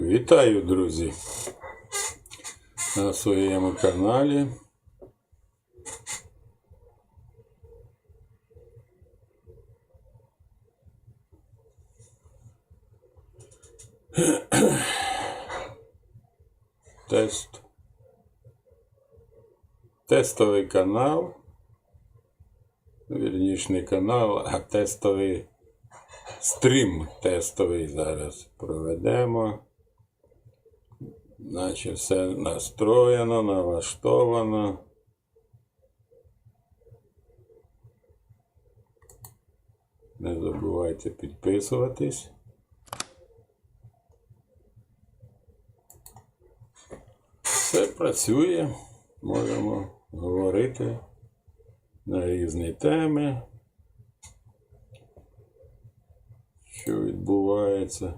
Вітаю, друзі! На своєму каналі. Тест. Тестовий канал. Вірніше не канал, а тестовий стрім тестовий зараз проведемо. Наче все настроєно, налаштовано. Не забувайте підписуватись. Все працює. Можемо говорити на різні теми. Що відбувається.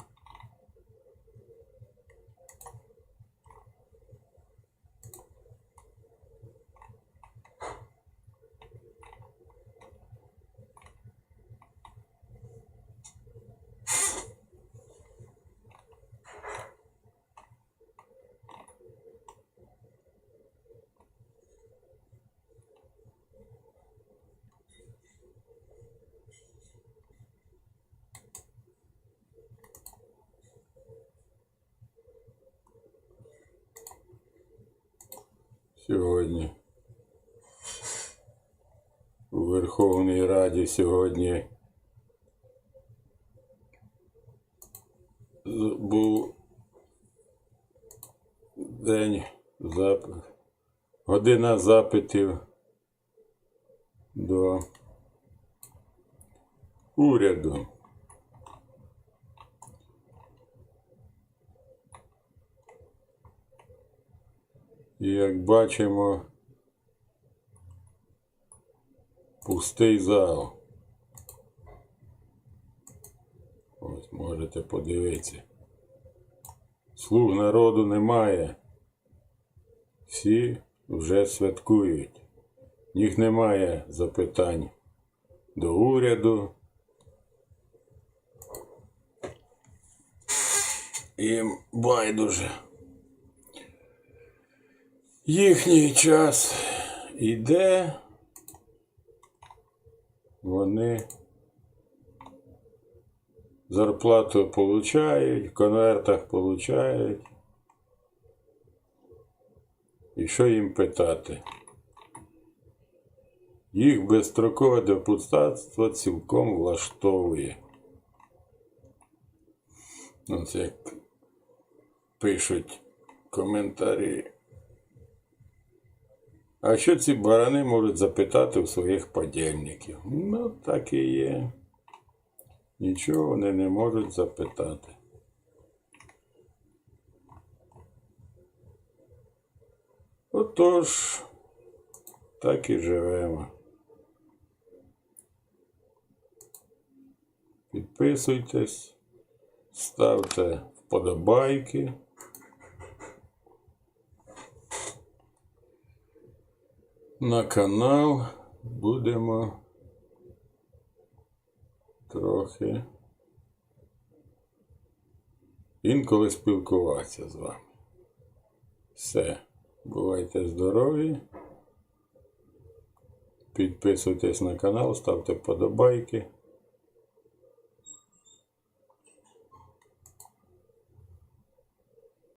Сьогодні. У Верховній Раді сьогодні був день зап... година запитів до уряду. І як бачимо, пустий зал. Ось можете подивитися. Слуг народу немає. Всі вже святкують. В них немає запитань до уряду. Їм байдуже. Їхній час іде, вони зарплату получають, в конвертах получають. І що їм питати? Їх безстрокове депутатство цілком влаштовує. Ось як пишуть коментарі. А що ці барани можуть запитати у своїх подільників? Ну, так і є. Нічого вони не можуть запитати. Отож, так і живемо. Підписуйтесь, ставте вподобайки. На канал будемо трохи інколи спілкуватися з вами. Все. Бувайте здорові. Підписуйтесь на канал, ставте вподобайки.